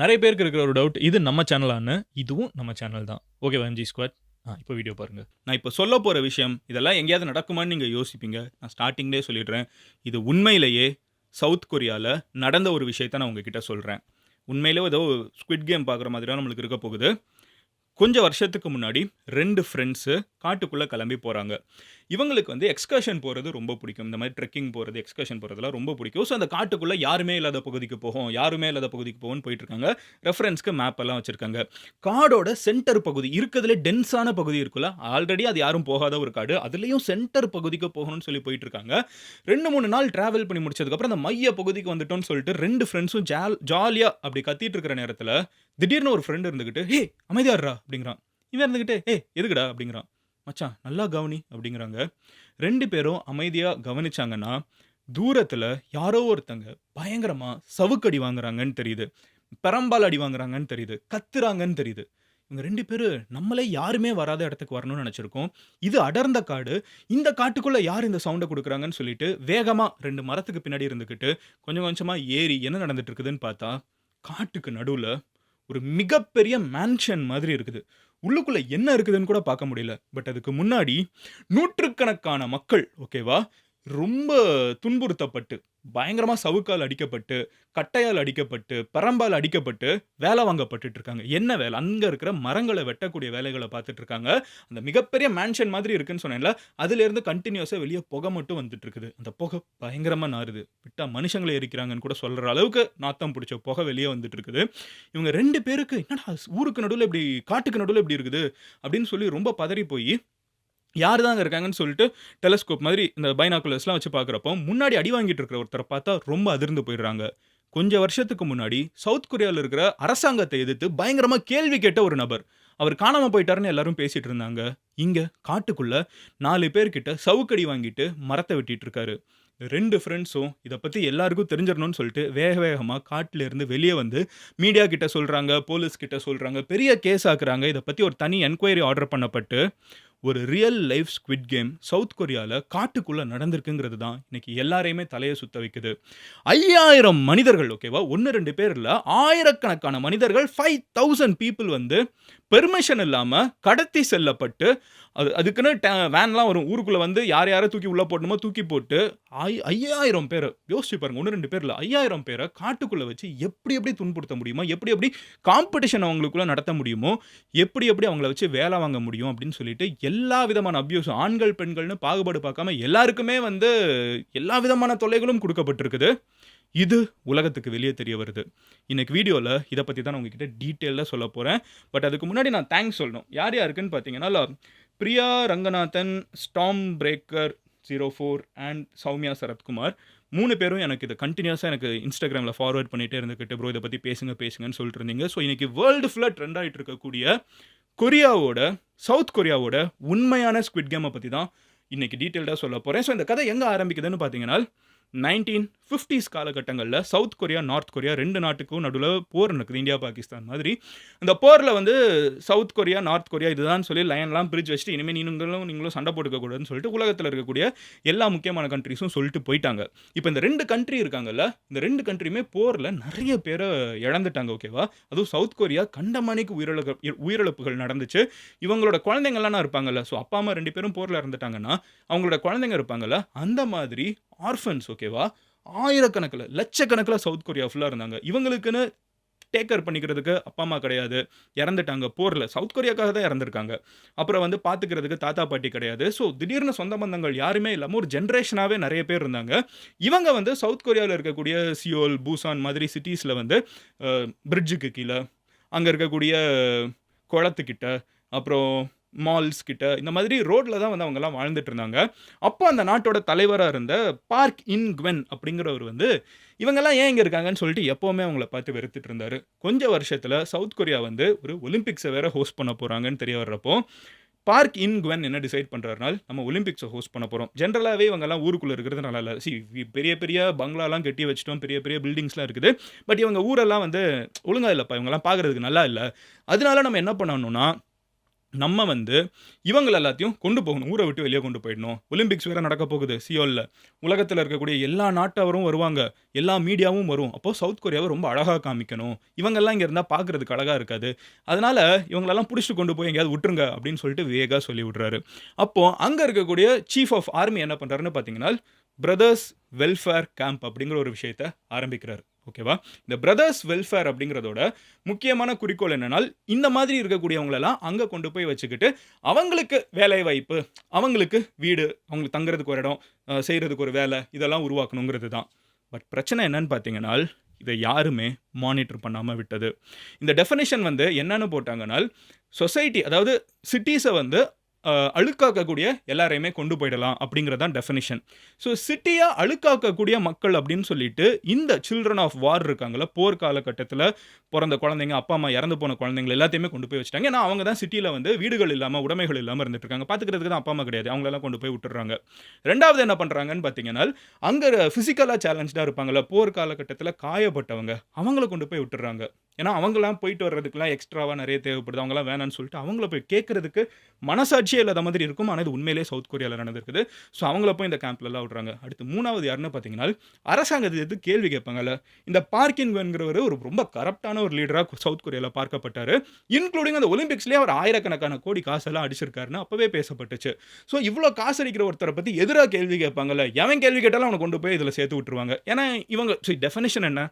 நிறைய பேருக்கு இருக்கிற ஒரு டவுட் இது நம்ம சேனலான்னு இதுவும் நம்ம சேனல் தான். ஓகே வஞ்சி ஸ்குவாட் ஆ இப்போ வீடியோ பாருங்கள் நான் இப்போ சொல்ல போகிற விஷயம் இதெல்லாம் எங்கேயாவது நடக்குமான்னு நீங்கள் யோசிப்பீங்க. நான் ஸ்டார்டிங்லேயே சொல்லிடுறேன். இது உண்மையிலேயே சவுத் கொரியாவில் நடந்த ஒரு விஷயத்த நான் உங்ககிட்ட சொல்கிறேன் உண்மையிலே ஏதோ ஸ்குவிட் கேம் பார்க்குற மாதிரி தான் நம்மளுக்கு இருக்க போகுது. கொஞ்சம் வருஷத்துக்கு முன்னாடி ரெண்டு ஃப்ரெண்ட்ஸு காட்டுக்குள்ளே கிளம்பி போகிறாங்க இவங்களுக்கு வந்து எக்ஸ்கர்ஷன் போகிறது ரொம்ப பிடிக்கும். இந்த மாதிரி ட்ரெக்கிங் போகிறது எக்ஸ்கர்ஷன் போகிறதுலாம் ரொம்ப பிடிக்கும். ஸோ அந்த காட்டுக்குள்ளே யாருமே இல்லாத பகுதிக்கு போகும் யாருமே இல்லாத பகுதிக்கு போகும்னு போயிட்டு இருக்காங்க ரெஃபரன்ஸ்க்கு மேப் எல்லாம் வச்சுருக்காங்க. காடோட சென்டர் பகுதி இருக்கிறதுல டென்ஸான பகுதி இருக்குல்ல? ஆல்ரெடி அது யாரும் போகாத ஒரு காடு. அதுலேயும் சென்டர் பகுதிக்கு போகணும்னு சொல்லி போயிட்டு இருக்காங்க ரெண்டு மூணு நாள் ட்ராவல் பண்ணி முடிச்சதுக்கப்புறம் அந்த மைய பகுதிக்கு வந்துட்டோம்னு சொல்லிட்டு ரெண்டு ஃப்ரெண்ட்ஸும் ஜால் ஜாலியாக அப்படி கத்திட்டு இருக்கிற நேரத்தில் திடீர்னு ஒரு ஃப்ரெண்டு இருந்துக்கிட்டு ஹே அமைதியாடுறா அப்படிங்கிறான். இவன் இருந்துக்கிட்டு ஏ எதுக்குடா? அப்படிங்கிறான். மச்சான் நல்லா கவனி அப்படிங்கிறாங்க. ரெண்டு பேரும் அமைதியாக கவனிச்சாங்கன்னா தூரத்தில் யாரோ ஒருத்தங்க பயங்கரமாக சவுக்கடி வாங்குறாங்கன்னு தெரியுது. பெரம்பால் அடி வாங்குறாங்கன்னு தெரியுது. கத்துறாங்கன்னு தெரியுது. இவங்க ரெண்டு பேரும் நம்மளே யாருமே வராத இடத்துக்கு வரணும்னு நினச்சிருக்கோம். இது அடர்ந்த காடு. இந்த காட்டுக்குள்ளே யார் இந்த சவுண்டை கொடுக்குறாங்கன்னு சொல்லிட்டு வேகமாக ரெண்டு மரத்துக்கு பின்னாடி இருந்துக்கிட்டு கொஞ்சம் கொஞ்சமாக ஏறி என்ன நடந்துட்டு இருக்குதுன்னு பார்த்தா காட்டுக்கு நடுவில் ஒரு மிகப்பெரிய மேன்ஷன் மாதிரி இருக்குது. உள்ளுக்குள்ள என்ன இருக்குதுன்னு கூட பார்க்க முடியல. பட் அதுக்கு முன்னாடி நூற்றுக்கணக்கான மக்கள் ஓகேவா ரொம்ப துன்புறுத்தப்பட்டு பயங்கரமா சவுக்கால் அடிக்கப்பட்டு கட்டையால் அடிக்கப்பட்டு பரம்பால் அடிக்கப்பட்டு வேலை வாங்கப்பட்டுட்டு இருக்காங்க என்ன வேலை? அங்க இருக்கிற மரங்களை வெட்டக்கூடிய வேலைகளை பார்த்துட்டு இருக்காங்க அந்த மிகப்பெரிய மேன்ஷன் மாதிரி இருக்குன்னு சொன்னேன்ல அதுல இருந்து கண்டினியூஸா வெளியே புகை மட்டும் வந்துட்டு இருக்குது அந்த புகை பயங்கரமா நாறுது. விட்டா மனுஷங்களை எரிக்கிறாங்கன்னு கூட சொல்ற அளவுக்கு நாத்தம் பிடிச்ச புகை வெளியே வந்துட்டு இருக்குது இவங்க ரெண்டு பேருக்கு என்னடா ஊருக்கு நடுவில் இப்படி காட்டுக்கு நடுவில் இப்படி இருக்குது? அப்படின்னு சொல்லி ரொம்ப பதறி போய் யார் தாங்க இருக்காங்கன்னு சொல்லிட்டு டெலஸ்கோப் மாதிரி இந்த பைனாக்குலர்ஸ்லாம் வச்சு பார்க்குறப்போ முன்னாடி அடி வாங்கிட்டு இருக்கிற ஒருத்தரை பார்த்தா ரொம்ப அதிர்ந்து போயிடுறாங்க. கொஞ்சம் வருஷத்துக்கு முன்னாடி சவுத் கொரியாவில் இருக்கிற அரசாங்கத்தை எதிர்த்து பயங்கரமாக கேள்வி கேட்ட ஒரு நபர். அவர் காணாமல் போயிட்டாருன்னு எல்லாரும் பேசிட்டு இருந்தாங்க. இங்கே காட்டுக்குள்ளே நாலு பேர்கிட்ட சவுக்கடி வாங்கிட்டு மரத்தை வெட்டிட்டு இருக்காரு. ரெண்டு ஃப்ரெண்ட்ஸும் இதை பற்றி எல்லாருக்கும் தெரிஞ்சிடணும்னு சொல்லிட்டு வேக வேகமாக காட்டிலேருந்து வெளியே வந்து மீடியா கிட்ட சொல்கிறாங்க போலீஸ் கிட்ட சொல்கிறாங்க பெரிய கேஸ் ஆக்குறாங்க. இதை பற்றி ஒரு தனி என்கொயரி ஆர்டர் பண்ணப்பட்டு ஒரு real life squid game south கொரியாவில் காட்டுக்குள்ளே நடந்திருக்குங்கிறது தான் இன்னைக்கு எல்லாரையுமே தலையை சுத்த வைக்குது. ஐயாயிரம் மனிதர்கள் ஓகேவா ஒன்று ரெண்டு பேர் இல்லை ஆயிரக்கணக்கான மனிதர்கள் ஃபைவ் தௌசண்ட் பீப்புள் வந்து பெர்மிஷன் இல்லாமல் கடத்தி செல்லப்பட்டு அது அதுக்குன்னு டே வேன்லாம் வரும். ஊருக்குள்ளே வந்து யார் யாரை தூக்கி உள்ளே போடணுமோ தூக்கி போட்டு ஐ ஐயாயிரம் பேர் யோசிச்சு பாருங்க ஒன்று ரெண்டு பேரில் ஐயாயிரம் பேரை காட்டுக்குள்ளே வச்சு எப்படி எப்படி துன்புறுத்த முடியுமோ எப்படி எப்படி காம்படிஷன் அவங்களுக்குள்ளே நடத்த முடியுமோ எப்படி எப்படி அவங்கள வச்சு வேலை வாங்க முடியும் அப்படின்னு சொல்லிட்டு எல்லா விதமான அப்யூஸும் ஆண்கள் பெண்கள்னு பாகுபாடு பார்க்காம எல்லாருக்குமே வந்து எல்லா விதமான தொல்லைகளும் கொடுக்கப்பட்டிருக்குது. இது உலகத்துக்கு வெளியே தெரிய வருது. இன்னைக்கு வீடியோவில் இதை பற்றி தான் நான் உங்ககிட்ட டீட்டெயிலாக சொல்ல போகிறேன் பட் அதுக்கு முன்னாடி நான் தேங்க்ஸ் சொல்லணும். யார் யாருக்குன்னு பார்த்தீங்கன்னா Priya Ranganathan storm breaker zero four and Soumya Sarathkumar மூணு பேரும் எனக்கு இதை கண்டினியூஸாக எனக்கு இன்ஸ்டாகிராமில் ஃபார்வர்ட் பண்ணிகிட்டே இருந்துக்கிட்டு ப்ரோ இதை பற்றி பேசுங்க பேசுங்கன்னு சொல்லிட்டு இருந்தீங்க. ஸோ இன்றைக்கி வேர்ல்டு ஃபுல்லாக ட்ரெண்ட் ஆகிட்டு இருக்கக்கூடிய கொரியாவோட சவுத் கொரியாவோட உண்மையான ஸ்குவிட் கேமை பற்றி தான் இன்றைக்கி டீட்டெயில்டாக சொல்ல போகிறேன் ஸோ இந்த கதை எங்கே ஆரம்பிக்குதுன்னு பார்த்தீங்கன்னா நைன்டீன் ஃபிஃப்டிஸ் காலகட்டங்களில் சவுத் கொரியா நார்த் கொரியா ரெண்டு நாட்டுக்கும் நடுவில் போர் நடக்குது. இந்தியா பாகிஸ்தான் மாதிரி. அந்த போரில் வந்து சவுத் கொரியா நார்த் கொரியா இதுதான் சொல்லி லைன்லாம் பிரிட்ஜ் வச்சுட்டு இனிமேல் நீங்களும் நீங்களும் சண்டை போட்டுக்கக்கூடாதுன்னு சொல்லிட்டு உலகத்தில் இருக்கக்கூடிய எல்லா முக்கியமான கண்ட்ரிஸும் சொல்லிட்டு போயிட்டாங்க. இப்போ இந்த ரெண்டு கண்ட்ரி இருக்காங்கல்ல இந்த ரெண்டு கண்ட்ரியுமே போரில் நிறைய பேரை இழந்துட்டாங்க ஓகேவா அதுவும் சவுத் கொரியா கண்டமானிக்கு உயிரிழப்பு உயிரிழப்புகள் நடந்துச்சு. இவங்களோட குழந்தைங்கள்லாம் இருப்பாங்கல்ல? ஸோ அப்பா அம்மா ரெண்டு பேரும் போரில் இறந்துட்டாங்கன்னா அவங்களோட குழந்தைங்க இருப்பாங்கல்ல அந்த மாதிரி ஆர்ஃபன்ஸ் ஓகேவா ஆயிரக்கணக்கில் லட்சக்கணக்கில் சவுத் கொரியா ஃபுல்லாக இருந்தாங்க. இவங்களுக்குன்னு டேக் கேர் பண்ணிக்கிறதுக்கு அப்பா அம்மா கிடையாது. இறந்துட்டாங்க போரில். சவுத் கொரியாக்காக தான் இறந்துருக்காங்க. அப்புறம் வந்து பார்த்துக்கிறதுக்கு தாத்தா பாட்டி கிடையாது. ஸோ திடீர்னு சொந்த பந்தங்கள் யாருமே இல்லாமல் ஒரு ஜென்ரேஷனாகவே நிறைய பேர் இருந்தாங்க. இவங்க வந்து சவுத் கொரியாவில் இருக்கக்கூடிய சியோல் பூசான் மாதிரி சிட்டிஸில் வந்து பிரிட்ஜுக்கு கீழே அங்கே இருக்கக்கூடிய குளத்துக்கிட்ட அப்புறம் மால்ஸ் கிட்ட இந்த மாதிரி ரோட்டில் தான் வந்து அவங்கெல்லாம் வாழ்ந்துட்டு இருந்தாங்க. அப்போ அந்த நாட்டோட தலைவராக இருந்த பார்க் இன் குவென் அப்படிங்கிறவர் வந்து இவங்கெல்லாம் ஏன் இங்கே இருக்காங்கன்னு சொல்லிட்டு எப்போவுமே அவங்கள பார்த்து வெறுத்துட்டு இருந்தார். கொஞ்சம் வருஷத்தில் சவுத் கொரியா வந்து ஒரு ஒலிம்பிக்ஸை வேற ஹோஸ்ட் பண்ண போகிறாங்கன்னு தெரிய வர்றப்போ பார்க் இன் குவென் என்ன டிசைட் பண்ணுறாருனால் நம்ம ஒலிம்பிக்ஸை ஹோஸ்ட் பண்ண போகிறோம் ஜென்ரலாகவே இவங்கெல்லாம் ஊருக்குள்ளே இருக்கிறது நல்லா இல்லை சி பெரிய பெரிய பங்களாலாம் கட்டி வச்சிட்டோம். பெரிய பெரிய பில்டிங்ஸ்லாம் இருக்குது. பட் இவங்க ஊரெல்லாம் வந்து ஒழுங்காக இல்லைப்பா இவங்கெல்லாம் பார்க்குறதுக்கு நல்லா இல்லை. அதனால நம்ம என்ன பண்ணணும்னா நம்ம வந்து இவங்கள எல்லாத்தையும் கொண்டு போகணும். ஊரை விட்டு வெளியே கொண்டு போயிடணும். ஒலிம்பிக்ஸ் வேறு நடக்க போகுது சியோலில் உலகத்தில் இருக்கக்கூடிய எல்லா நாட்டவரும் வருவாங்க. எல்லா மீடியாவும் வரும். அப்போது சவுத் கொரியாவை ரொம்ப அழகாக காமிக்கணும். இவங்கெல்லாம் இங்கே இருந்தால் பார்க்கறதுக்கு அழகாக இருக்காது. அதனால் இவங்களெல்லாம் பிடிச்சிட்டு கொண்டு போய் எங்கேயாவது விட்டுருங்க அப்படின்னு சொல்லிட்டு வேகாக சொல்லி விட்றாரு அப்போது அங்கே இருக்கக்கூடிய சீஃப் ஆஃப் ஆர்மி என்ன பண்ணுறாருன்னு பார்த்தீங்கன்னா, பிரதர்ஸ் வெல்ஃபேர் கேம்ப் அப்படிங்கிற ஒரு விஷயத்த ஆரம்பிக்கிறார் ஓகேவா? இந்த பிரதர்ஸ் வெல்ஃபேர் அப்படிங்கிறதோட முக்கியமான குறிக்கோள் என்னன்னா, இந்த மாதிரி இருக்கக்கூடியவங்களெல்லாம் அங்கே கொண்டு போய் வச்சுக்கிட்டு, அவங்களுக்கு வேலைவாய்ப்பு, அவங்களுக்கு வீடு, அவங்களுக்கு தங்குறதுக்கு ஒரு இடம், செய்கிறதுக்கு ஒரு வேலை, இதெல்லாம் உருவாக்கணுங்கிறது தான். பட் பிரச்சனை என்னன்னு பார்த்தீங்கன்னா, இதை யாருமே மானிட்டர் பண்ணாமல் விட்டது. இந்த டெஃபனேஷன் வந்து என்னன்னு போட்டாங்கன்னா, சொசைட்டி அதாவது சிட்டிஸை வந்து அழுக்காக்கக்கூடிய எல்லாரையுமே கொண்டு போயிடலாம் அப்படிங்கிறது தான் டெஃபினிஷன். ஸோ சிட்டியாக அழுக்காக்கக்கூடிய மக்கள் அப்படின்னு சொல்லிட்டு, இந்த சில்ட்ரன் ஆஃப் வார் இருக்காங்கள போர் காலகட்டத்தில் பிறந்த குழந்தைங்க, அப்பா, அம்மா இறந்து போன குழந்தைங்க எல்லாத்தையுமே கொண்டு போய் வச்சுட்டாங்க. ஏன்னா, அவங்க தான் சிட்டியில் வந்து வீடுகள் இல்லாமல் உடைமைகள் இல்லாமல் இருந்துட்டு இருக்காங்க. பார்த்துக்கிறதுக்கு தான் அப்பா, அம்மா கிடையாது. அவங்களெல்லாம் கொண்டு போய் விட்டுறாங்க ரெண்டாவது என்ன பண்ணுறாங்கன்னு பார்த்தீங்கன்னா, அங்கே ஃபிசிக்கலாக சேலஞ்சாக இருப்பாங்கல்ல, போர் காலகட்டத்தில் காயப்பட்டவங்க, அவங்கள கொண்டு போய் விட்டுறாங்க ஏன்னா, அவங்களாம் போயிட்டு வர்றதுக்குலாம் எக்ஸ்ட்ராவாக நிறைய தேவைப்படுது. அவங்கலாம் வேணான்னு சொல்லிட்டு, அவங்கள போய் கேட்குறதுக்கு மனசாட்சியே இல்லாத மாதிரி இருக்கும். ஆனால் இது உண்மையிலேயே சவுத் கொரியாவில் நடந்திருக்குது. ஸோ, அவங்கள போய் இந்த கேம்ப்லலாம் விடுறாங்க. அடுத்து மூணாவது யாருன்னு பார்த்தீங்கன்னா, அரசாங்கத்தை எது கேள்வி கேட்பாங்கல்ல. இந்த பார்க் கின் ஒரு ரொம்ப கரப்டான ஒரு லீடராக சவுத் கொரியாவில் பார்க்கப்பட்டார் இன்க்ளூடிங் அந்த ஒலிம்பிக்ஸ்லேயே அவர் ஆயிரக்கணக்கான கோடி காசெல்லாம் அடிச்சிருக்காருன்னு அப்போவே பேசப்பட்டுச்சு. ஸோ, இவ்வளோ காசு அடிக்கிற ஒருத்தரை பற்றி எதிராக கேள்வி கேட்பாங்கல்ல. எவன் கேள்வி கேட்டாலும் அவனை கொண்டு போய் இதில் சேர்த்து விட்டுருவாங்க. ஏன்னா, இவங்க ஸோ டெஃபினேஷன் என்ன?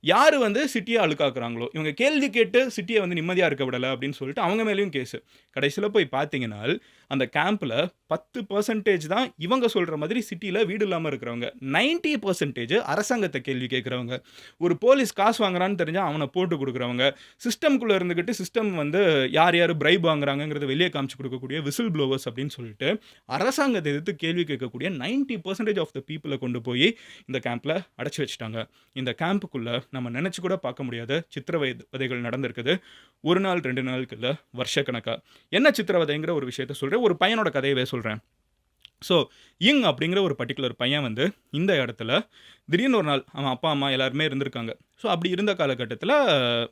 யார் வந்து சிட்டியை அழுக்காக்குறாங்களோ, இவங்க கேள்வி கேட்டு சிட்டியை வந்து நிம்மதியாக இருக்க விடலை அப்படின்னு சொல்லிட்டு அவங்க மேலயும் கேஸு. கடைசியில் போய் பார்த்தீங்கன்னா, அந்த கேம்பில் பத்து பர்சன்டேஜ் தான் இவங்க சொல்கிற மாதிரி சிட்டியில் வீடு இல்லாமல் இருக்கிறவங்க. நைன்ட்டி பர்சன்டேஜ் அரசாங்கத்தை கேள்வி கேட்குறவங்க ஒரு போலீஸ் காசு வாங்குறான்னு தெரிஞ்சால் அவனை போட்டு கொடுக்குறவங்க சிஸ்டம்குள்ளே இருந்துக்கிட்டு சிஸ்டம் வந்து யார் யார் பிரைப் வாங்குறாங்கங்கிறத வெளியே காமிச்சு கொடுக்கக்கூடிய விசில் ப்ளோவர்ஸ் அப்படின்னு சொல்லிட்டு, அரசாங்கத்தை எதிர்த்து கேள்வி கேட்கக்கூடிய 90% ஆஃப் த பீப்புளை கொண்டு போய் இந்த கேம்பில் அடைச்சி வச்சுட்டாங்க. இந்த கேம்புக்குள்ளே நம்ம நினச்சி கூட பார்க்க முடியாத சித்திரவதை வதைகள் நடந்திருக்குது. ஒரு நாள், ரெண்டு நாளுக்குள்ள வருஷக்கணக்காக என்ன சித்திரவதைங்கிற ஒரு விஷயத்த சொல்கிறேன் ஒரு பையனோட கதையவே சொல்கிறேன் ஸோ, யிங் அப்படிங்கிற ஒரு பர்ட்டிகுலர் பையன் வந்து இந்த இடத்துல திடீர்னு ஒரு நாள் அவன் அப்பா, அம்மா எல்லாருமே இருந்திருக்காங்க. ஸோ, அப்படி இருந்த காலகட்டத்தில்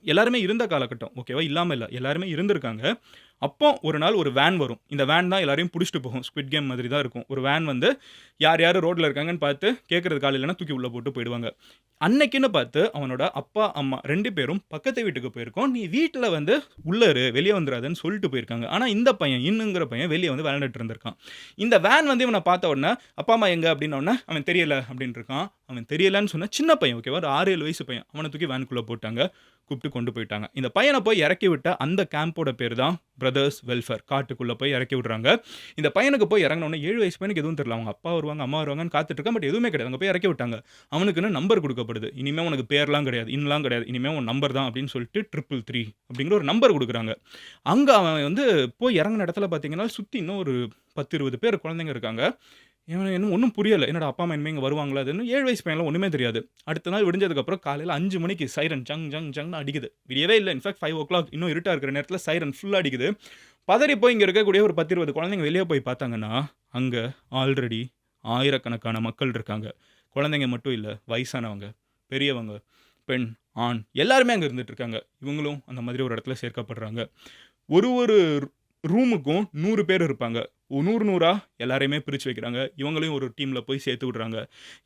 எல்லாருமே இருந்த காலகட்டம். ஓகேவா? இல்லாமல் இல்லை எல்லாருமே இருந்திருக்காங்க. அப்போ ஒரு நாள் ஒரு வேன் வரும். இந்த வேன் தான் எல்லாரையும் பிடிச்சிட்டு போகும். ஸ்குவிட் கேம் மாதிரி தான் இருக்கும். ஒரு வேன் வந்து யார் யார் ரோட்டில் இருக்காங்கன்னு பார்த்து கேட்குறது காலையில்னா தூக்கி உள்ளே போட்டு போயிடுவாங்க. அன்னைக்குன்னு பார்த்து அவனோட அப்பா, அம்மா ரெண்டு பேரும் பக்கத்து வீட்டுக்கு போயிருக்கோம். நீ வீட்டில் வந்து உள்ளரு இரு, வந்துடாதுன்னு சொல்லிட்டு போயிருக்காங்க. ஆனால் இந்த பையன் இன்னுங்கிற பையன் வெளியே வந்து விளையாண்டுட்டு இருந்திருக்கான். இந்த வேன் வந்து இவனை பார்த்த உடனே, அப்பா, அம்மா எங்கே அப்படின்ன உடனே, அவன் தெரியல அப்படின்னு இருக்கான். அவன் தெரியலன்னு சொன்னால் சின்ன பையன் ஓகேவா? ஒரு 6, 7 வயசு பையன். அவனை தூக்கி வேனுக்குள்ளே போட்டாங்க. கூப்பிட்டு கொண்டு போயிட்டாங்க. இந்த பையனை போய் இறக்கி விட்ட அந்த கேம்போட பேர் தான் பிரதர்ஸ் வெல்ஃபேர். காட்டுக்குள்ளே போய் இறக்கி விடுறாங்க. இந்த பையனுக்கு போய் இறங்கினோடனே ஏழு வயசு பையனுக்கு எதுவும் தெரியல. அவங்க அப்பா வருவாங்க, அம்மா வருவாங்கன்னு காத்துட்டு பட் எதுவுமே கிடையாது. அங்கே போய் இறக்கி விட்டாங்க. அவனுக்குன்னு நம்பர் கொடுக்கப்படுது இனிமேல் உனக்கு பேர்லாம் கிடையாது. இன்லாம் கிடையாது. இனிமேல் உன் நம்பர் தான் அப்படின்னு சொல்லிட்டு 333 அப்படிங்கிற ஒரு நம்பர் கொடுக்குறாங்க அங்கே அவன் வந்து போய் இறங்குன இடத்துல பார்த்தீங்கன்னா, சுற்றி இன்னும் ஒரு 10, 20 பேர் குழந்தைங்க இருக்காங்க. இவனுக்கு இன்னும் ஒன்றும் புரியலை என்னோட அப்பா, அம்மா இனிமேல் இங்கே வருவாங்களா? அதுன்னு ஏழு வயசு பையனில் ஒன்றுமே தெரியாது. அடுத்த நாள் விடிஞ்சதுக்கப்புறம் காலையில் அஞ்சு மணிக்கு சைரன் ஜங் ஜங் ஜங்னு அடிக்குது. விடியவே இல்ல. இன்ஃபாக்ட் 5:00 இன்னும் இருட்டாக இருக்கிற நேரத்தில் சைரன் ஃபுல்லாக அடிக்குது. பதறி போய் இங்கே இருக்கக்கூடிய ஒரு 10, 20 குழந்தைங்க வெளியே போய் பார்த்தாங்கன்னா, அங்கே ஆல்ரெடி ஆயிரக்கணக்கான மக்கள் இருக்காங்க. குழந்தைங்க மட்டும் இல்லை வயசானவங்க, பெரியவங்க, பெண், ஆண் எல்லாருமே அங்கே இருந்துட்டு இருக்காங்க. இவங்களும் அந்த மாதிரி ஒரு இடத்துல சேர்க்கப்படுறாங்க. ஒரு ஒரு ரூமுக்கும் நூறு பேர் இருப்பாங்க. நூறு நூறாக எல்லாரையுமே பிரித்து வைக்கிறாங்க. இவங்களையும் ஒரு டீமில் போய் சேர்த்து விடுறாங்க.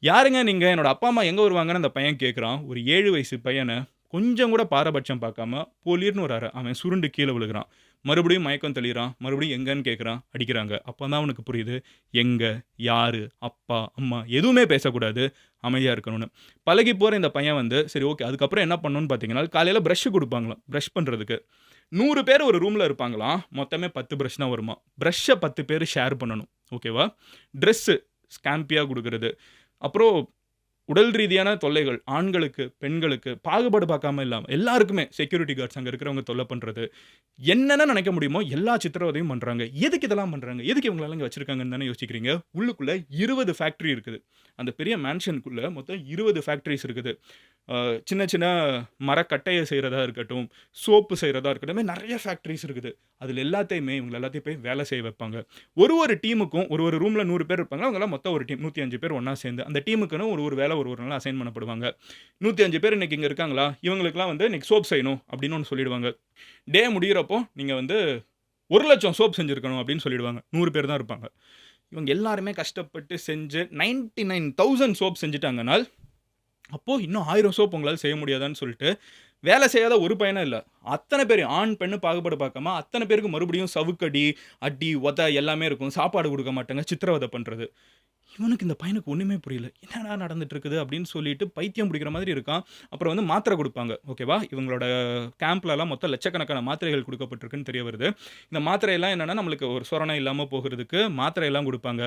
யாருங்க நீங்கள் என்னோட அப்பா, அம்மா எங்கே வருவாங்கன்னு அந்த பையன் கேட்குறான். ஒரு ஏழு வயசு பையனை கொஞ்சம் கூட பாரபட்சம் பார்க்காம போலீர்னு ஒரு அறை. அவன் சுருண்டு கீழே விழுகுறான். மறுபடியும் மயக்கம் தெளிகிறான் மறுபடியும் எங்கன்னு கேட்குறான். அடிக்கிறாங்க. அப்போ தான் அவனுக்கு புரியுது. எங்கே யார் அப்பா, அம்மா எதுவுமே பேசக்கூடாது. அமைதியாக இருக்கணும்னு. பழகி போகிற இந்த பையன் வந்து சரி ஓகே. அதுக்கப்புறம் என்ன பண்ணணும்னு பார்த்தீங்கன்னா, காலையில் ப்ரஷ் கொடுப்பாங்களாம் ப்ரஷ் பண்ணுறதுக்கு நூறு பேர் ஒரு ரூமில் இருப்பாங்களாம். மொத்தமே பத்து ப்ரஷ் தான் வருமா ப்ரஷ்ஷை பத்து பேர் ஷேர் பண்ணணும். ஓகேவா? ட்ரெஸ்ஸு ஸ்கேம்பியாக கொடுக்குறது அப்புறம் உடல் ரீதியான தொல்லைகள். ஆண்களுக்கு, பெண்களுக்கு பாகுபாடு பார்க்காம இல்லாமல் எல்லாருக்குமே செக்யூரிட்டி கார்ட்ஸ் அங்கே இருக்கிறவங்க தொல்லை பண்ணுறது என்னென்ன நினைக்க முடியுமோ எல்லா சித்திரவதையும் பண்ணுறாங்க எதுக்கு இதெல்லாம் பண்ணுறாங்க எதுக்கு இவங்களால இங்கே வச்சுருக்காங்கன்னு தானே யோசிக்கிறீங்க. உள்ளுக்குள்ளே இருபது ஃபேக்ட்ரி இருக்குது. அந்த பெரிய மேன்ஷனுக்குள்ளே மொத்தம் இருபது ஃபேக்ட்ரிஸ் இருக்குது. சின்ன சின்ன மரக்கட்டையை செய்கிறதா இருக்கட்டும், சோப்பு செய்கிறதா இருக்கட்டும், நிறைய ஃபேக்ட்ரிஸ் இருக்குது. அதில் எல்லாத்தையுமே இவங்க எல்லாத்தையும் போய் வேலை செய்ய வைப்பாங்க. ஒரு ஒரு டீமுக்கும் ஒரு ஒரு ரூமில் நூறு பேர் இருப்பாங்க. அவங்களாம் மொத்தம் ஒரு டீம். 105 பேர் ஒன்றா சேர்ந்து அந்த டீமுக்குன்னு ஒரு ஒரு வேலை ஒரு ஒரு நாள் அசைன் பண்ணப்படுவாங்க. 105 பேர் இன்னைக்கு இங்கே இருக்காங்களா? இவங்களுக்கெல்லாம் வந்து இன்னைக்கு சோப் செய்யணும் அப்படின்னு ஒன்று சொல்லிடுவாங்க. டே முடியிறப்போ நீங்கள் வந்து ஒரு லட்சம் சோப் செஞ்சுருக்கணும் அப்படின்னு சொல்லிடுவாங்க நூறு பேர் தான் இருப்பாங்க இவங்க எல்லாருமே கஷ்டப்பட்டு செஞ்சு நைன்டி நைன் தௌசண்ட் சோப் செஞ்சுட்டாங்கனால் அப்போது இன்னும் ஆயிரம் சோப் உங்களால் செய்ய முடியாதான்னு சொல்லிட்டு வேலை செய்யாத ஒரு பையனும் இல்லை அத்தனை பேர் ஆண் பெண்ணு பாகுபாடு பார்க்காம அத்தனை பேருக்கு மறுபடியும் சவுக்கடி அடி உத எல்லாமே இருக்கும் சாப்பாடு கொடுக்க மாட்டாங்க சித்திரவதை பண்ணுறது இவனுக்கு இந்த பையனுக்கு ஒன்றுமே புரியல. என்னடா நடந்துட்டு இருக்குது அப்படின்னு சொல்லிட்டு பைத்தியம் பிடிக்கிற மாதிரி இருக்கான். அப்புறம் வந்து மாத்திரை கொடுப்பாங்க. ஓகேவா இவங்களோட கேம்ப்லலாம் மொத்தம் லட்சக்கணக்கான மாத்திரைகள் கொடுக்கப்பட்டிருக்குன்னு தெரிய வருது. இந்த மாத்திரையெல்லாம் என்னென்னா நம்மளுக்கு ஒரு சொரணை இல்லாமல் போகிறதுக்கு மாத்திரையெல்லாம் கொடுப்பாங்க.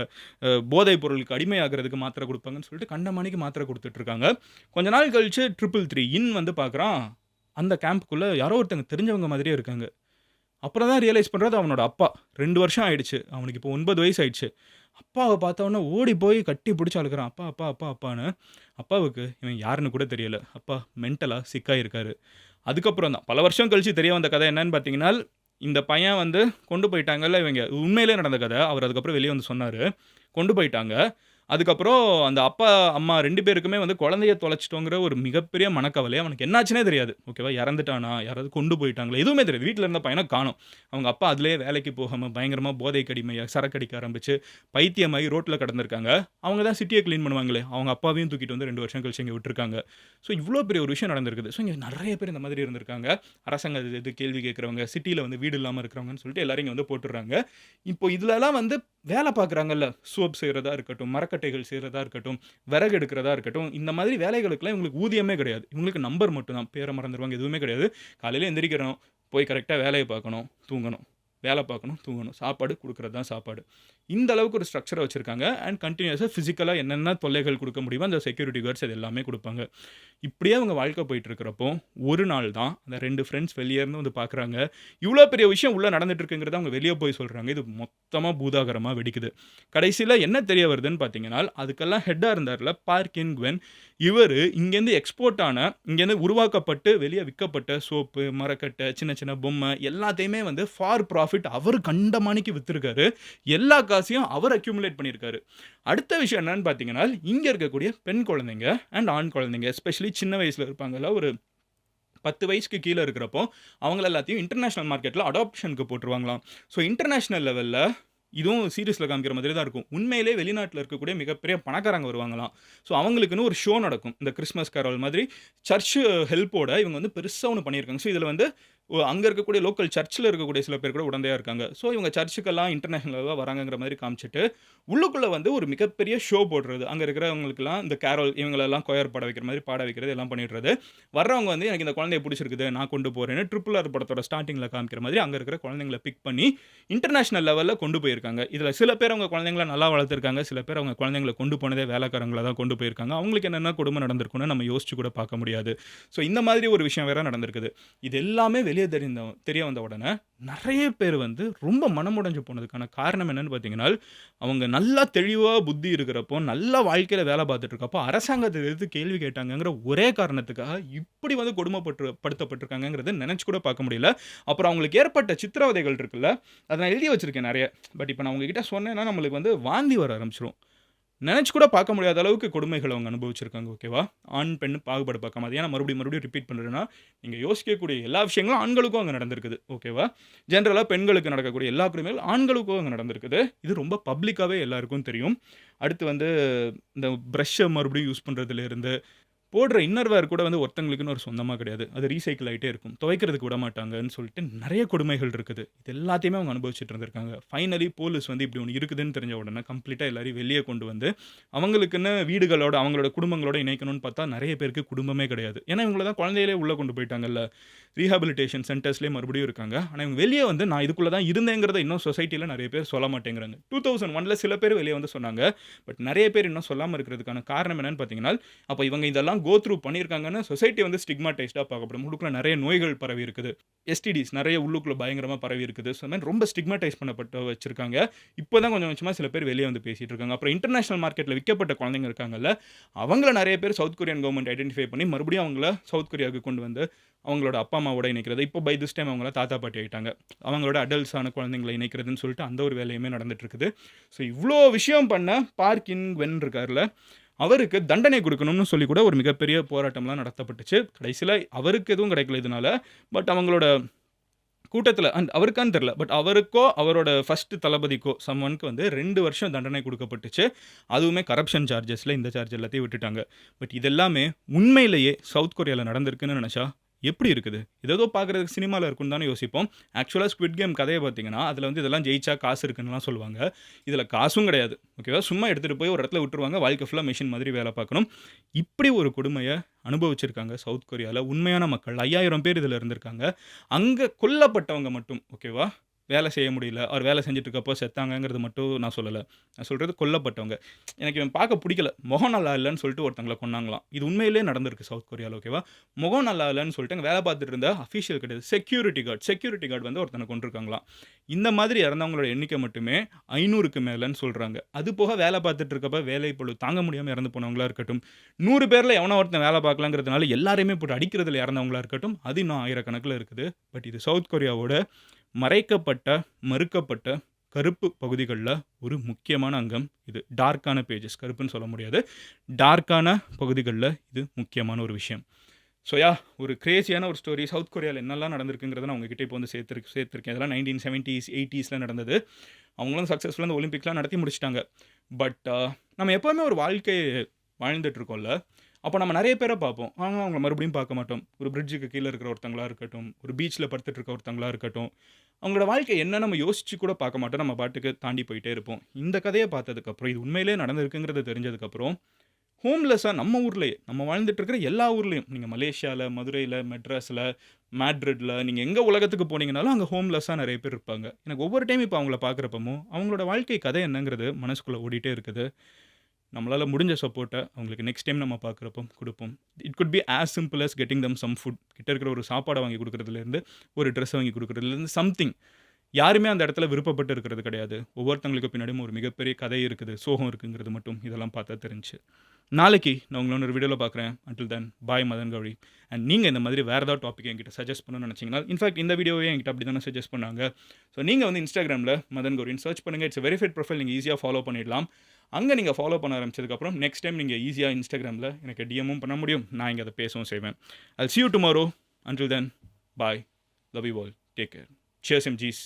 போதைப் பொருளுக்கு அடிமையாகிறதுக்கு மாத்திரை கொடுப்பாங்கன்னு சொல்லிட்டு கண்டமணிக்கு மாத்திரை கொடுத்துட்ருக்காங்க கொஞ்ச நாள் கழிச்சு ட்ரிபிள் த்ரீ இன் வந்து பார்க்குறான். அந்த கேம்ப்புக்குள்ளே யாரோ ஒருத்தங்க தெரிஞ்சவங்க மாதிரியே இருக்காங்க. அப்புறம் தான் ரியலைஸ் பண்ணுறது அவனோட அப்பா. ரெண்டு வருஷம் ஆயிடுச்சு. அவனுக்கு இப்போ ஒன்பது வயசு ஆயிடுச்சு. அப்பாவை பார்த்தோன்னே ஓடி போய் கட்டி பிடிச்சி அழுக்கிறான் அப்பா அப்பா அப்பா அப்பான்னு. அப்பாவுக்கு இவன் யாருன்னு கூட தெரியல. அப்பா மென்டலாக சிக்காயிருக்காரு அதுக்கப்புறம் தான். பல வருஷம் கழிச்சு தெரிய வந்த கதை என்னன்னு பார்த்தீங்கன்னா இந்த பையன் வந்து கொண்டு போயிட்டாங்கல்ல இவங்க. உண்மையிலே நடந்த கதை. அவர் அதுக்கப்புறம் வெளியே வந்து சொன்னார். கொண்டு போயிட்டாங்க. அதுக்கப்புறம் அந்த அப்பா அம்மா ரெண்டு பேருக்குமே வந்து குழந்தைய தொலைச்சிட்டோங்கிற ஒரு மிகப்பெரிய மனக்கவலை. அவனுக்கு என்னாச்சுனே தெரியாது. ஓகேவா? இறந்துட்டானா? யாராவது கொண்டு போயிட்டாங்களா? எதுவுமே தெரியாது. வீட்டில் இருந்த பையனை காணும். அவங்க அப்பா அதுலேயே வேலைக்கு போகாமல் பயங்கரமாக போதை கடிமையாக சரக்கடிக்க ஆரம்பிச்சு பைத்தியமாகி ரோட்டில் கடந்திருக்காங்க. அவங்க தான் சிட்டியை க்ளீன் பண்ணுவாங்களே. அவங்க அப்பாவையும் தூக்கிட்டு வந்து ரெண்டு வருஷம் கழிச்சு இங்கே விட்டுருக்காங்க. ஸோ இவ்வளோ பெரிய ஒரு விஷயம் நடந்திருக்குது. ஸோ இங்கே நிறைய பேர் இந்த மாதிரி இருந்திருக்காங்க. அரசாங்க இது- இது கேள்வி கேட்குறவங்க சிட்டியில் வந்து வீடு இல்லாமல் இருக்கிறவங்கன்னு சொல்லிட்டு எல்லாரும் இங்கே வந்து போட்டுடுறாங்க. இப்போ இதுலலாம் வந்து வேலை பார்க்குறாங்கல்ல சோப் செய்கிறதா இருக்கட்டும் மரக்கட்டைகள் செய்கிறதா இருக்கட்டும் விறகு எடுக்கிறதா இருக்கட்டும் இந்த மாதிரி வேலைகளுக்கெல்லாம் இவங்களுக்கு ஊதியமே கிடையாது. இவங்களுக்கு நம்பர் மட்டும்தான். பேரை மறந்துடுவாங்க எதுவுமே கிடையாது. காலையில் எந்திரிக்கிறோம் போய் கரெக்டாக வேலையை பார்க்கணும் தூங்கணும். வேலை பார்க்கணும் தூங்கணும். சாப்பாடு கொடுக்குறது தான் சாப்பாடு. இந்த அளவுக்கு ஒரு ஸ்ட்ரக்சரை வச்சுருக்காங்க. அண்ட் கண்டினியூஸாக ஃபிசிக்கலாக என்னென்ன தொல்லைகள் கொடுக்க முடியுமோ அந்த செக்யூரிட்டி கார்ட்ஸ் இது எல்லாமே கொடுப்பாங்க. இப்படியே அவங்க வாழ்க்கை போயிட்டு இருக்கிறப்போ ஒரு நாள் தான் அந்த ரெண்டு ஃப்ரெண்ட்ஸ் வெளியே இருந்து வந்து பார்க்குறாங்க இவ்வளோ பெரிய விஷயம் உள்ளே நடந்துட்டுருக்குங்கிறத அவங்க வெளியே போய் சொல்கிறாங்க இது மொத்தமாக பூதாகரமாக வெடிக்குது. கடைசியில் என்ன தெரிய வருதுன்னு பார்த்தீங்கன்னா அதுக்கெல்லாம் ஹெட்டாக இருந்தார்ல பார்க்கின் குவென் இவர் இங்கேருந்து எக்ஸ்போர்ட் ஆன இங்கேருந்து உருவாக்கப்பட்டு வெளியே விற்கப்பட்ட சோப்பு மரக்கட்டை சின்ன சின்ன பொம்மை எல்லாத்தையுமே வந்து ஃபார் ப்ராஃபிட் அவர் கண்டமானிக்கு விற்றுருக்காரு எல்லா காசையும் அவர் அக்யூமுலேட் பண்ணியிருக்காரு. அடுத்த விஷயம் என்னன்னு பார்த்தீங்கன்னா இங்கே இருக்கக்கூடிய பெண் குழந்தைங்க அண்ட் ஆண் குழந்தைங்க எஸ்பெஷலி சின்ன வயசில் இருப்பாங்கல்ல ஒரு பத்து வயசுக்கு கீழே இருக்கிறப்போ அவங்கள எல்லாத்தையும் இன்டர்நேஷ்னல் மார்க்கெட்டில் அடாப்ஷனுக்கு போட்டுருவாங்களாம். ஸோ இன்டர்நேஷ்னல் லெவலில் இதுவும் சீரியஸில் காமிக்கிற மாதிரி தான் இருக்கும். உண்மையிலே வெளிநாட்டில் இருக்கக்கூடிய மிகப்பெரிய பணக்காரங்க வருவாங்களாம். ஸோ அவங்களுக்குன்னு ஒரு ஷோ நடக்கும். இந்த கிறிஸ்மஸ் கரோல் மாதிரி சர்ச் ஹெல்ப்போட இவங்க வந்து பெருசாக ஒன்று பண்ணியிருக்காங்க. ஸோ இதில் வந்து அங்கே இருக்கக்கூடிய லோக்கல் சர்ச்சில் இருக்கக்கூடிய சில பேர் கூட உடந்தையாக இருக்காங்க. ஸோ இவங்க சர்ச்சுக்கெல்லாம் இன்டர்நேஷ்னலாக வராங்கிற மாதிரி காமிச்சிட்டு உள்ளுக்குள்ளே வந்து ஒரு மிகப்பெரிய ஷோ போடுறது. அங்கே இருக்கிறவங்களுக்குலாம் இந்த கேரல் இவங்களெல்லாம் கொயர் பாட வைக்கிற மாதிரி பாட வைக்கிறது எல்லாம் பண்ணிடுறது. வர்றவங்க வந்து எனக்கு இந்த குழந்தைய பிடிச்சிருக்குது நான் கொண்டு போகிறேன்னு ட்ரிபிள் ஆர் படத்தோட ஸ்டார்டிங்கில் காமிக்கிற மாதிரி அங்கே இருக்கிற குழந்தைங்களை பிக் பண்ணி இன்டர்நேஷ்னல் லெவலில் கொண்டு போயிருக்காங்க. இதில் சில பேர் அவங்க குழந்தைங்கள நல்லா வளர்த்துருக்காங்க சில பேர் அவங்க குழந்தைங்களை கொண்டு போனதே வேலைக்காரங்களை தான் கொண்டு போயிருக்காங்க. அவங்களுக்கு என்னென்ன குடும்பம் நடந்திருக்குன்னு நம்ம யோசிச்சு கூட பார்க்க முடியாது. ஸோ இந்த மாதிரி ஒரு விஷயம் வேற நடந்திருக்குது. இது எல்லாமே வெளியே தெரிந்த தெரிய வந்த உடனே நிறைய பேர் வந்து ரொம்ப மனமுடைஞ்சு போனதுக்கான காரணம் என்னன்னு பார்த்தீங்கன்னா அவங்க நல்லா தெளிவாக புத்தி இருக்கிறப்போ நல்லா வாழ்க்கையில் வேலை பார்த்துட்டு இருக்கப்போ அரசாங்கத்தை எதிர்த்து கேள்வி கேட்டாங்கங்கிற ஒரே காரணத்துக்காக இப்படி வந்து கொடுமைப்பட்டு படுத்தப்பட்டிருக்காங்கங்கிறத நினச்சி கூட பார்க்க முடியல. அப்புறம் அவங்களுக்கு ஏற்பட்ட சித்திரவதைகள் இருக்குல்ல அதை நான் எழுதி வச்சுருக்கேன் நிறைய. பட் இப்போ நான் உங்ககிட்ட சொன்னேன்னா நம்மளுக்கு வந்து வாந்தி வர ஆரம்பிச்சிரும். நினச்சி கூட பார்க்க முடியாத அளவுக்கு கொடுமைகள் அவங்க அனுபவிச்சிருக்காங்க ஓகேவா? ஆண் பெண் பாகுபாடு பார்க்காம. அது ஏன்னா நான் மறுபடியும் மறுபடியும் ரிப்பீட் பண்ணுறேன்னா நீங்கள் யோசிக்கக்கூடிய எல்லா விஷயங்களும் ஆண்களுக்கும் அங்கே நடந்திருக்குது ஓகேவா? ஜென்ரலாக பெண்களுக்கு நடக்கக்கூடிய எல்லா கொடுமைகளும் ஆண்களுக்கும் அங்கே நடந்திருக்குது. இது ரொம்ப பப்ளிக்காகவே எல்லாருக்கும் தெரியும். அடுத்து வந்து இந்த ப்ரஷ்ஷை மறுபடியும் யூஸ் பண்ணுறதுலேருந்து போடுற இன்னர்வேர் கூட வந்து ஒருத்தங்களுக்குன்னு ஒரு சொந்தமாக கிடையாது. அது ரீசைக்கிள் ஆகிட்டே இருக்கும். துவைக்கிறதுக்கு விட மாட்டாங்கன்னு சொல்லிட்டு நிறைய கொடுமைகள் இருக்குது. இது எல்லாத்தையுமே அவங்க அனுபவிச்சுட்டு இருந்திருக்காங்க. ஃபைனலி போலீஸ் வந்து இப்படி ஒன்று இருக்குதுன்னு தெரிஞ்ச உடனே கம்ப்ளீட்டாக எல்லாரையும் வெளியே கொண்டு வந்து அவங்களுக்குன்னு வீடுகளோட அவங்களோட குடும்பங்களோட இணைக்கணும்னு பார்த்தா நிறைய பேருக்கு குடும்பமே கிடையாது. ஏன்னா இவங்கள தான் குழந்தையிலே உள்ளே கொண்டு போயிட்டாங்கல்ல. ரீஹாபிலிட்டேஷன் சென்டர்ஸ்லேயே மறுபடியும் இருக்காங்க. ஆனால் இவங்க வெளியே வந்து நான் இதுக்குள்ளே தான் இருந்தேங்கிறத இன்னும் சொசைட்டியில் நிறைய பேர் சொல்ல மாட்டேங்கிறாங்க. டூ தௌசண்ட் ஒனில் சில பேர் வெளியே வந்து சொன்னாங்க. பட் நிறைய பேர் இன்னும் சொல்லாமல் இருக்கிறதுக்கான காரணம் என்னன்னு பார்த்தீங்கன்னா அப்போ இவங்க இதெல்லாம் கோ த்ரூ பண்ணியிருக்காங்கன்னு சொசைட்டி வந்து ஸ்டிக்மாட்டைஸ்டாக பார்க்கப்படும். உள்ளுக்குள்ள நிறைய நோய்கள் பரவி இருக்குது. எஸ்டிடிஸ் நிறைய உள்ளுக்குள்ள பயங்கரமாக பரவி இருக்குது. ஸோ மாதிரி ரொம்ப ஸ்டிக்மாட்டைஸ் பண்ணப்பட்டு வச்சிருக்காங்க. இப்போ தான் கொஞ்சம் கொஞ்சமாக சில பேர் வெளியே வந்து பேசிகிட்டு இருக்காங்க. அப்புறம் இன்டர்நேஷனல் மார்க்கெட்டில் விற்கப்பட்ட குழந்தைங்க இருக்காங்கல்ல அவங்கள நிறைய பேர் சவுத் கொரியன் கவர்மெண்ட் ஐடென்டிஃபை பண்ணி மறுபடியும் அவங்கள சவுத் கொரியாவுக்கு கொண்டு வந்து அவங்களோட அப்பா அம்மாவோட இணைக்கிறது. இப்போ பை திஸ் டைம் அவங்கள தாத்தா பாட்டி ஆகிட்டாங்க அவங்களோட அடல்ட்ஸான குழந்தைங்களை இணைக்கிறதுன்னு சொல்லிட்டு அந்த ஒரு வேலையுமே நடந்துட்டு இருக்குது. ஸோ இவ்வளோ விஷயம் பண்ண பார்க்கிங் வென் இருக்கார்ல அவருக்கு தண்டனை கொடுக்கணும்னு சொல்லி கூட ஒரு மிகப்பெரிய போராட்டம்லாம் நடத்தப்பட்டுச்சு. கடைசியில் அவருக்கு எதுவும் கிடைக்கல இதனால. பட் அவங்களோட கூட்டத்தில் அண்ட் அவருக்கான்னு தெரில பட் அவருக்கோ அவரோட ஃபஸ்ட்டு தளபதிக்கோ சம்மனுக்கு வந்து ரெண்டு வருஷம் தண்டனை கொடுக்கப்பட்டுச்சு. அதுவுமே கரப்ஷன் சார்ஜஸில் இந்த சார்ஜ் எல்லாத்தையும் விட்டுட்டாங்க. பட் இதெல்லாமே உண்மையிலேயே சவுத் கொரியாவில் நடந்திருக்குன்னு நினச்சா எப்படி இருக்குது? ஏதோ பார்க்குறதுக்கு சினிமாவில் இருக்குன்னு தானே யோசிப்போம். ஆக்சுவலாக ஸ்குவிட் கேம் கதையை பார்த்தீங்கன்னா அதில் வந்து இதெல்லாம் ஜெயிச்சா காசு இருக்குன்னுலாம் சொல்லுவாங்க. இதில் காசும் கிடையாது. ஓகேவா சும்மா எடுத்துகிட்டு போய் ஒரு இடத்துல விட்டுருவாங்க. வாழ்க்கை ஃபுல்லாக மிஷின் மாதிரி வேலை பார்க்கணும். இப்படி ஒரு கொடுமையை அனுபவிச்சிருக்காங்க சவுத் கொரியாவில் உண்மையான மக்கள். ஐயாயிரம் பேர் இதில் இருந்திருக்காங்க. அங்கே கொல்லப்பட்டவங்க மட்டும் ஓகேவா வேலை செய்ய முடியல. அவர் வேலை செஞ்சுட்டு இருக்கப்போ செத்தாங்கங்கிறது மட்டும் நான் சொல்லலை. நான் சொல்கிறது கொல்லப்பட்டவங்க. எனக்கு இவன் பார்க்க பிடிக்கல. முகம் நல்லா இல்லைன்னு சொல்லிட்டு ஒருத்தங்களை கொண்டாங்களாம் இது உண்மையிலே நடந்திருக்கு சவுத் கொரியாவில் ஓகேவா முகம் நல்லா இல்லைன்னு சொல்லிட்டு அங்கே வேலை பார்த்துட்டு இருந்த அஃபீஷியல் கிடையாது. செக்யூரிட்டி கார்டு செக்யூரிட்டி கார்டு வந்து ஒருத்தனை கொண்டிருக்காங்களாம் இந்த மாதிரி இறந்தவங்களோட எண்ணிக்கை மட்டுமே ஐநூறுக்கு மேலேன்னு சொல்கிறாங்க அது போக வேலை பார்த்துட்டு இருக்கப்ப வேலை பொழுது தாங்க முடியாமல் இறந்து போனவங்களா இருக்கட்டும் நூறு பேரில் எவனோ ஒருத்தன் வேலை பார்க்கலாங்கிறதுனால எல்லாரையுமே போட்டு அடிக்கிறதுல இறந்தவங்களா இருக்கட்டும் அது இன்னும் ஆயிரக்கணக்கில் இருக்குது. பட் இது சவுத் கொரியாவோட மறைக்கப்பட்ட மறுக்கப்பட்ட கருப்பு பகுதிகளில் ஒரு முக்கியமான அங்கம் இது. டார்க்கான பேஜஸ் கருப்புன்னு சொல்ல முடியாது. டார்க்கான பகுதிகளில் இது முக்கியமான ஒரு விஷயம். ஸோ யா ஒரு கிரேசியான ஒரு ஸ்டோரி சவுத் கொரியாவில் என்னெல்லாம் நடந்திருக்குங்கிறத நான் உங்ககிட்ட இப்போ வந்து சேர்த்துருக்கு சேர்த்துருக்கேன். இதெல்லாம் நைன்டீன் செவன்ட்டீஸ் எயிட்டிஸில் நடந்தது. அவங்களும் சக்ஸஸ்ஃபுல்லாக அந்த ஒலிம்பிக்லாம் நடத்தி முடிச்சிட்டாங்க. பட் uh, நம்ம எப்போவுமே ஒரு வாழ்க்கையை வாழ்ந்துட்டுருக்கோம்ல அப்போ நம்ம நிறைய பேரை பார்ப்போம். ஆனால் அவங்கள மறுபடியும் பார்க்க மாட்டோம். ஒரு பிரிட்ஜுக்கு கீழே இருக்கிற ஒருத்தங்களா இருக்கட்டும் ஒரு பீச்சில் படுத்துட்டு இருக்க ஒருத்தங்களா இருக்கட்டும் அவங்களோட வாழ்க்கை என்ன நம்ம யோசிச்சு கூட பார்க்க மாட்டோம். நம்ம பாட்டுக்கு தாண்டி போயிட்டே இருப்போம். இந்த கதையை பார்த்ததுக்கப்புறம் இது உண்மையிலே நடந்திருக்குங்கிறது தெரிஞ்சதுக்கப்புறம் ஹோம்லெஸ்ஸாக நம்ம ஊர்லேயே நம்ம வாழ்ந்துட்டு இருக்கிற எல்லா ஊர்லேயும் நீங்கள் மலேசியாவில் மதுரையில் மெட்ராஸில் மேட்ரிட்டில் நீங்கள் எங்கே உலகத்துக்கு போனீங்கனாலும் அங்கே ஹோம்லெஸ்ஸாக நிறைய பேர் இருப்பாங்க. எனக்கு ஒவ்வொரு டைம் இப்போ அவங்கள பார்க்குறப்பமும் அவங்களோட வாழ்க்கை கதை என்னங்கிறது மனசுக்குள்ளே ஓடிட்டே இருக்குது. நம்மளால் முடிஞ்ச சப்போர்ட்டை அவங்களுக்கு நெக்ஸ்ட் டைம் நம்ம பார்க்குறப்போ கொடுப்போம். It could be as simple as getting them some food கிட்ட இருக்கிற ஒரு சாப்பாடை வாங்கி கொடுக்குறதுலேருந்து ஒரு ட்ரெஸ் வாங்கி கொடுக்குறதுலேருந்து சம்திங் யாருமே அந்த இடத்துல விருப்பப்பட்டு இருக்கிறது கிடையாது. ஒவ்வொருத்தவங்களுக்கு பின்னாடியும் ஒரு மிகப்பெரிய கதை இருக்குது சோகம் இருக்குங்கிறது மட்டும் இதெல்லாம் பார்த்தா தெரிஞ்சு. நாளைக்கு நான் உங்களை ஒரு வீடியோவில் பார்க்குறேன். Until then bye Madhan Gowri and நீங்கள் இந்த மாதிரி வேறு ஏதாவது டாபிக் என்கிட்ட சஜஸ்ட் பண்ணணும்னு நினச்சிங்கன்னா இன்ஃபேக்ட் இந்த வீடியோவே என்கிட்ட அப்படி தானே சஜஸ்ட் பண்ணாங்க. ஸோ நீங்கள் வந்து இன்ஸ்டாகிராமில் மதன் கௌரின்னு சர்ச் பண்ணுங்கள் இட்ஸ் வெரிஃபைட் ப்ரொஃபைல் நீங்கள் ஈஸியாக ஃபாலோ பண்ணிடலாம். அங்கே நீங்கள் ஃபாலோ பண்ண ஆரம்பிச்சதுக்கப்புறம் நெக்ஸ்ட் டைம் நீங்கள் ஈஸியாக இன்ஸ்டாகிராமில் எனக்கு டிஎம்மும் பண்ண முடியும். நான் இங்கே அதை பேசவும் செய்வேன். I'll see you tomorrow until then bye love you all take care cheers M Gs